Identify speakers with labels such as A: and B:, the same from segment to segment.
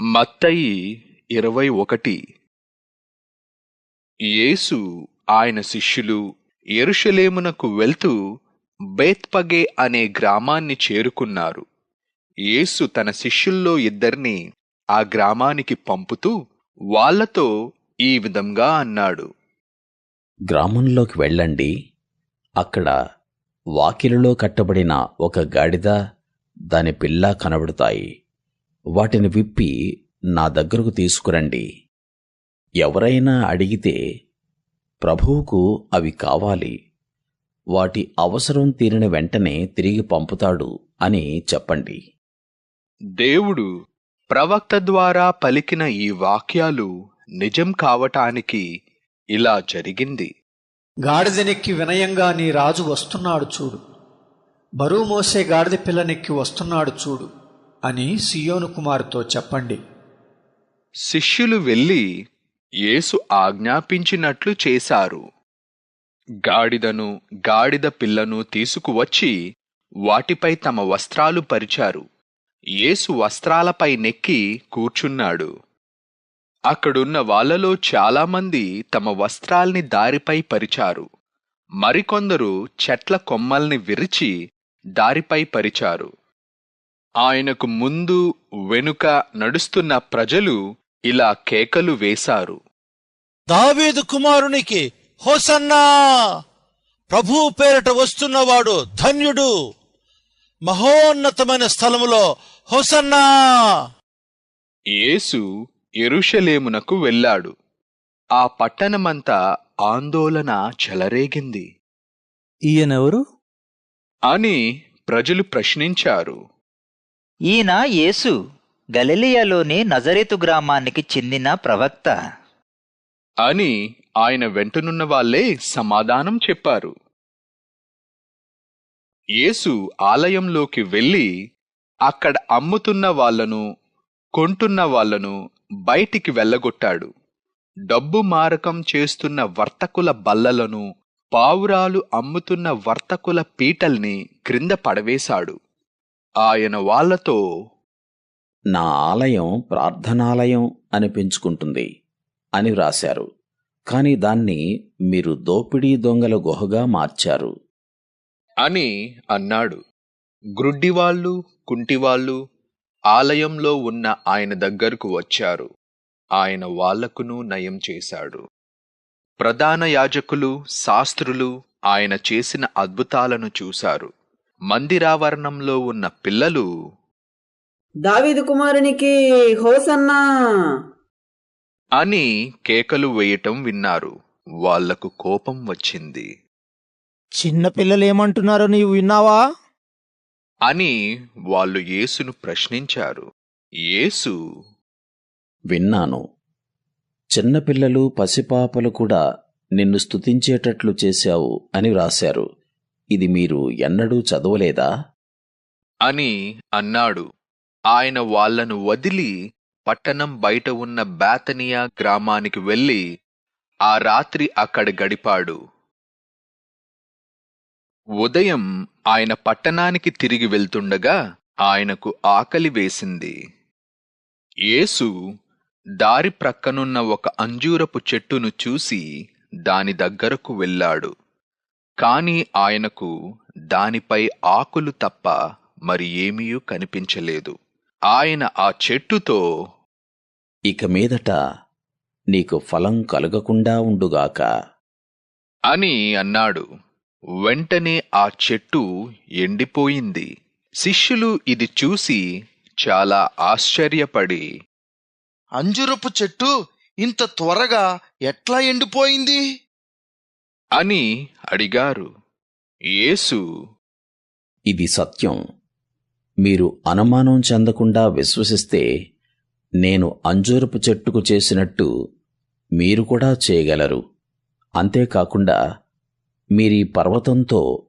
A: మత్తయి ఇరవై ఒకటి. యేసు ఆయన శిష్యులు ఎరుషలేమునకు వెళ్తూ బేత్పగే అనే గ్రామాన్ని చేరుకున్నారు. యేసు తన శిష్యుల్లో ఇద్దరిని ఆ గ్రామానికి పంపుతూ వాళ్ళతో ఈ విధంగా అన్నాడు.
B: గ్రామంలోకి వెళ్ళండి. అక్కడ వాకిలిలో కట్టబడిన ఒక గాడిద దాని పిల్ల కనబడతాయి. వాటిని విప్పి నా దగ్గరకు తీసుకురండి. ఎవరైనా అడిగితే ప్రభువుకు అవి కావాలి. వాటి అవసరం తీరిన వెంటనే తిరిగి పంపుతాడు అని చెప్పండి.
A: దేవుడు ప్రవక్త ద్వారా పలికిన ఈ వాక్యాలు నిజం కావటానికి ఇలా జరిగింది.
C: గాడిదనెక్కి వినయంగా నీ రాజు వస్తున్నాడు చూడు. బరువు మోసే గాడిద పిల్లనెక్కి వస్తున్నాడు చూడు. అని సియోను కుమారుతో చెప్పండి.
A: శిష్యులు వెళ్ళి యేసు ఆజ్ఞాపించినట్లు చేశారు. గాడిదను గాడిద పిల్లను తీసుకువచ్చి వాటిపై తమ వస్త్రాలు పరిచారు. యేసు వస్త్రాలపై నెక్కి కూర్చున్నాడు. అక్కడున్న వాళ్ళలో చాలామంది తమ వస్త్రాల్ని దారిపై పరిచారు. మరికొందరు చెట్ల కొమ్మల్ని విరిచి దారిపై పరిచారు. ఆయనకు ముందు వెనుక నడుస్తున్న ప్రజలు ఇలా కేకలు వేశారు.
D: దావీదు కుమారునికి హోసన్నా! ప్రభు పేరట వస్తున్నవాడు ధన్యుడు. మహోన్నతమైన స్థలములో హోసన్నా!
A: యేసు యెరూషలేమునకు వెళ్ళాడు. ఆ పట్టణమంతా ఆందోళన చెలరేగింది.
E: ఈయనెవరు?
A: అని ప్రజలు ప్రశ్నించారు.
F: ఈయన యేసు గలిలియలోని నజరేతు గ్రామానికి చెందిన ప్రవక్త.
A: అని ఆయన వెంటనున్న వాళ్ళే సమాధానం చెప్పారు. యేసు ఆలయంలోకి వెళ్ళి అక్కడ అమ్ముతున్న వాళ్ళను కొంటున్న వాళ్ళను బయటికి వెళ్ళగొట్టాడు. డబ్బు మారకం చేస్తున్న వర్తకుల బల్లలను పావురాలు అమ్ముతున్న వర్తకుల పీటల్ని క్రింద పడవేశాడు. ఆయన వాళ్ళతో
B: నా ఆలయం ప్రార్థనాలయం అనిపించుకుంటుంది అని వ్రాశారు. కాని దాన్ని మీరు దోపిడీ దొంగల గుహగా మార్చారు.
A: అని అన్నాడు. గ్రుడ్డివాళ్ళు కుంటివాళ్ళు ఆలయంలో ఉన్న ఆయన దగ్గరకు వచ్చారు. ఆయన వాళ్ళకును నయం చేశాడు. ప్రధాన యాజకులు శాస్త్రులు ఆయన చేసిన అద్భుతాలను చూశారు. మందిరావరణంలో ఉన్న పిల్లలు
G: దావీదు కుమారునికి హోసన్నా
A: అని కేకలు వేయటం విన్నారు. వాళ్ళకు కోపం వచ్చింది.
E: చిన్న పిల్లలు ఏమంటున్నారో నీవు విన్నావా?
A: అని వాళ్ళు యేసును ప్రశ్నించారు. యేసు
B: విన్నాను. చిన్నపిల్లలు పసిపాపలు కూడా నిన్ను స్తుతించేటట్లు చేశావు అని వ్రాశారు. ఇది మీరు ఎన్నడూ చదవలేదా?
A: అని అన్నాడు. ఆయన వాళ్ళను వదిలి పట్టణం బయట ఉన్న బేతనియా గ్రామానికి వెళ్ళి ఆ రాత్రి అక్కడ గడిపాడు. ఉదయం ఆయన పట్టణానికి తిరిగి వెళ్తుండగా ఆయనకు ఆకలి వేసింది. యేసు దారి ప్రక్కనున్న ఒక అంజూరపు చెట్టును చూసి దాని దగ్గరకు వెళ్ళాడు. కాని ఆయనకు దానిపై ఆకులు తప్ప మరి ఏమీ కనిపించలేదు. ఆయన ఆ చెట్టుతో
B: ఇక మీదట నీకు ఫలం కలుగకుండా ఉండుగాక.
A: అని అన్నాడు. వెంటనే ఆ చెట్టు ఎండిపోయింది. శిష్యులు ఇది చూసి చాలా ఆశ్చర్యపడి
D: అంజురపు చెట్టు ఇంత త్వరగా ఎట్లా ఎండిపోయింది?
A: అని అడిగారు. యేసు
B: ఇది సత్యం. మీరు అనుమానం చెందకుండా విశ్వసిస్తే నేను అంజూరపు చెట్టుకు చేసినట్టు మీరు కూడా చేయగలరు. అంతేకాకుండా మీరీ పర్వతంతో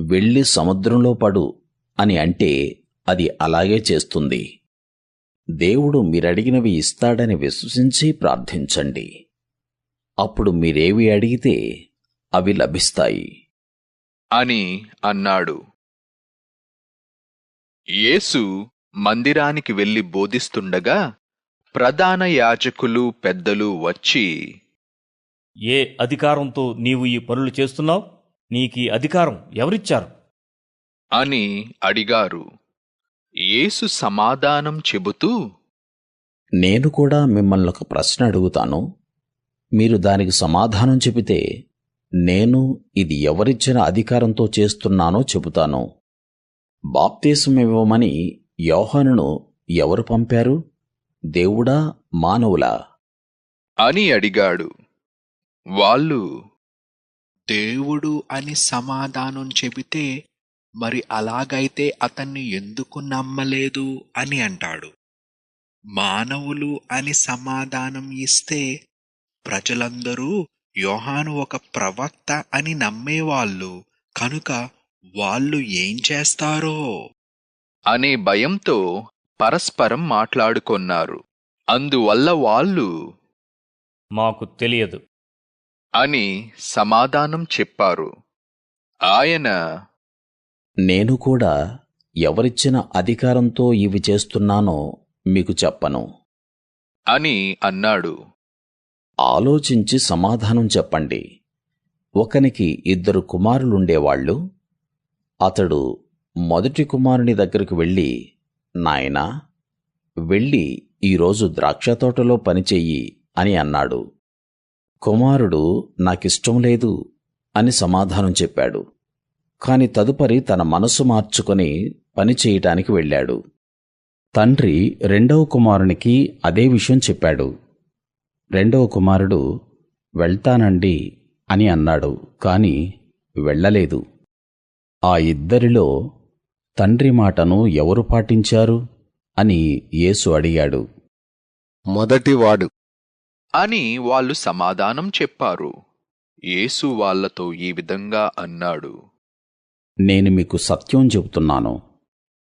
B: వెళ్ళి సముద్రంలో పడు అని అంటే అది అలాగే చేస్తుంది. దేవుడు మీరడిగినవి ఇస్తాడని విశ్వసించి ప్రార్థించండి. అప్పుడు మీరేవి అడిగితే అవి లభిస్తాయి.
A: అని అన్నాడు. యేసు మందిరానికి వెళ్ళి బోధిస్తుండగా ప్రధాన యాజకులు పెద్దలు వచ్చి
H: ఏ అధికారంతో నీవు ఈ పనులు చేస్తున్నావు? నీకీ అధికారం ఎవరిచ్చారు?
A: అని అడిగారు. యేసు సమాధానం చెబుతూ
B: నేను కూడా మిమ్మల్ని ఒక ప్రశ్న అడుగుతాను. మీరు దానికి సమాధానం చెబితే నేను ఇది ఎవరిచ్చిన అధికారంతో చేస్తున్నానో చెబుతాను. బాప్తీసం ఇవ్వమని యోహానును ఎవరు పంపారు? దేవుడా మానవులా?
A: అని అడిగాడు. వాళ్ళు
I: దేవుడు అని సమాధానం చెబితే మరి అలాగైతే అతన్ని ఎందుకు నమ్మలేదు? అని అంటాడు. మానవులు అని సమాధానం ఇస్తే ప్రజలందరూ యోహాను ఒక ప్రవక్త అని నమ్మేవాళ్ళు. కనుక వాళ్ళు ఏం చేస్తారో?
A: అనే భయంతో పరస్పరం మాట్లాడుకొన్నారు. అందువల్ల వాళ్ళు
H: మాకు తెలియదు.
A: అని సమాధానం చెప్పారు. ఆయన
B: నేను కూడా ఎవరిచ్చిన అధికారంతో ఇవి చేస్తున్నానో మీకు చెప్పను.
A: అని అన్నాడు.
B: ఆలోచించి సమాధానం చెప్పండి. ఒకనికి ఇద్దరు కుమారులుండేవాళ్ళు అతడు మొదటి కుమారుని దగ్గరికి వెళ్ళి నాయనా వెళ్ళి ఈరోజు ద్రాక్షతోటలో పనిచెయ్యి అని అన్నాడు. కుమారుడు నాకిష్టం లేదు అని సమాధానం చెప్పాడు. కాని తదుపరి తన మనసు మార్చుకొని పని చేయటానికి వెళ్ళాడు. తండ్రి రెండవ కుమారునికి అదే విషయం చెప్పాడు. రెండవ కుమారుడు వెళ్తానండి అని అన్నాడు కాని వెళ్ళలేదు. ఆ ఇద్దరిలో తండ్రి మాటను ఎవరు పాటించారు? అని యేసు అడిగాడు.
J: మొదటివాడు.
A: అని వాళ్ళు సమాధానం చెప్పారు. యేసు వాళ్ళతో ఈ విధంగా అన్నాడు.
B: నేను మీకు సత్యం చెబుతున్నాను.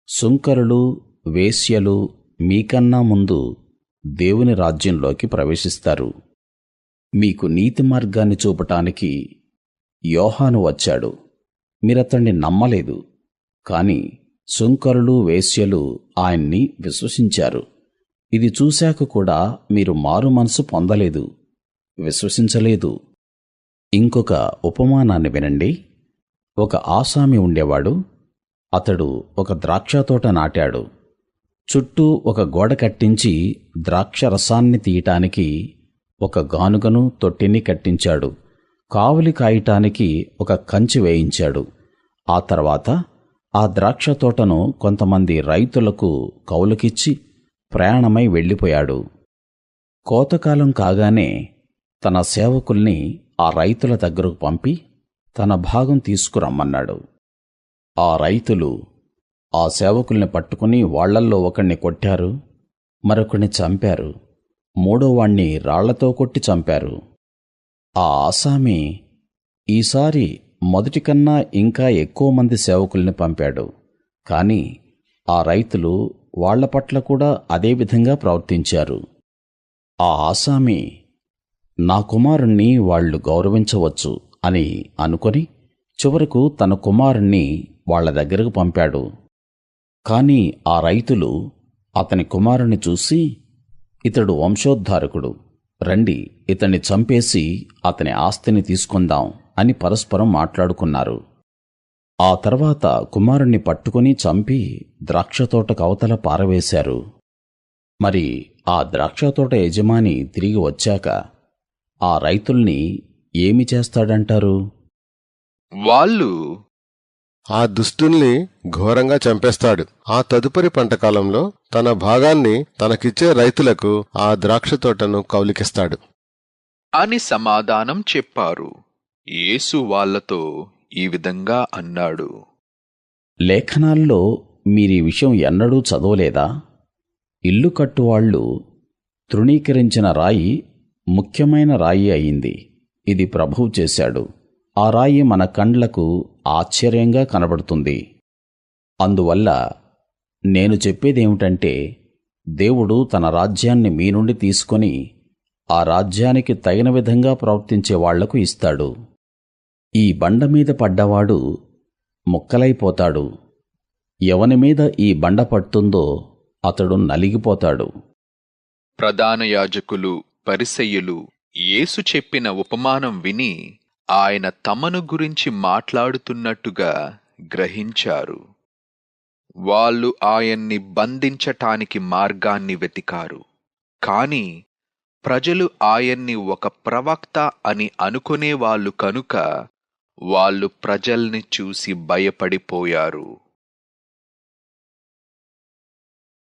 B: సుంకరులు వేశ్యలు మీకన్నా ముందు దేవుని రాజ్యంలోకి ప్రవేశిస్తారు. మీకు నీతి మార్గాన్ని చూపటానికి యోహాను వచ్చాడు. మీరతణ్ణి నమ్మలేదు. కాని సుంకరులు వేశ్యలు ఆయన్ని విశ్వసించారు. ఇది చూశాక కూడా మీరు మారు మనసు పొందలేదు. విశ్వసించలేదు. ఇంకొక ఉపమానాన్ని వినండి. ఒక ఆసామి ఉండేవాడు. అతడు ఒక ద్రాక్షతోట నాటాడు. చుట్టూ ఒక గోడ కట్టించి ద్రాక్ష రసాన్ని తీయటానికి ఒక గానుగను తొట్టిని కట్టించాడు. కావలి కాయటానికి ఒక కంచి వేయించాడు. ఆ తర్వాత ఆ ద్రాక్ష తోటను కొంతమంది రైతులకు కౌలుకిచ్చి ప్రయాణమై వెళ్ళిపోయాడు. కోతకాలం కాగానే తన సేవకుల్ని ఆ రైతుల దగ్గరకు పంపి తన భాగం తీసుకురమ్మన్నాడు. ఆ రైతులు ఆ సేవకుల్ని పట్టుకుని వాళ్ళల్లో ఒకణ్ణి కొట్టారు మరొకణ్ణి చంపారు మూడోవాణ్ణి రాళ్ళతో కొట్టి చంపారు. ఆ ఆసామి ఈసారి మొదటికన్నా ఇంకా ఎక్కువ మంది సేవకుల్ని పంపాడు. కాని ఆ రైతులు వాళ్ళ పట్ల కూడా అదే విధంగా ప్రవర్తించారు. ఆ ఆసామి నా కుమారుణ్ణి వాళ్ళు గౌరవించవచ్చు అని అనుకొని చివరకు తన కుమారుణ్ణి వాళ్ళ దగ్గరకు పంపాడు. కాని ఆ రైతులు అతని కుమారుణ్ణి చూసి ఇతడు వంశోద్ధారకుడు రండి ఇతన్ని చంపేసి అతని ఆస్తిని తీసుకుందాం అని పరస్పరం మాట్లాడుకున్నారు. ఆ తర్వాత కుమారుణ్ణి పట్టుకుని చంపి ద్రాక్షతోటకు అవతల పారవేశారు. మరి ఆ ద్రాక్షతోట యజమాని తిరిగి వచ్చాక ఆ రైతుల్ని ఏమి చేస్తాడంటారు?
A: వాళ్ళు
J: ఆ దుష్టుల్ని ఘోరంగా చంపేస్తాడు. ఆ తదుపరి పంటకాలంలో తన భాగాన్ని తనకిచ్చే రైతులకు ఆ ద్రాక్ష తోటను కౌలికిస్తాడు.
A: అని సమాధానం చెప్పారు. యేసు వాళ్ళతో ఈ విధంగా అన్నాడు.
B: లేఖనాల్లో మీరీ విషయం ఎన్నడూ చదవలేదా? ఇల్లు కట్టువాళ్ళు తృణీకరించిన రాయి ముఖ్యమైన రాయి అయింది. ఇది ప్రభువు చేశాడు. ఆ రాయి మన కండ్లకు ఆశ్చర్యంగా కనబడుతుంది. అందువల్ల నేను చెప్పేదేమిటంటే దేవుడు తన రాజ్యాన్ని మీ నుండి తీసుకొని ఆ రాజ్యానికి తగిన విధంగా ప్రవర్తించే వాళ్ళకు ఇస్తాడు. ఈ బండ మీద పడ్డవాడు ముక్కలైపోతాడు. ఎవని మీద ఈ బండ పడుతుందో అతడు నలిగిపోతాడు.
A: ప్రధాన యాజకులు పరిసయ్యులు యేసు చెప్పిన ఉపమానం విని ఆయన తమను గురించి మాట్లాడుతున్నట్టుగా గ్రహించారు. వాళ్ళు ఆయన్ని బంధించటానికి మార్గాన్ని వెతికారు. కాని ప్రజలు ఆయన్ని ఒక ప్రవక్త అని అనుకునేవాళ్ళు కనుక వాళ్ళు ప్రజల్ని చూసి భయపడిపోయారు.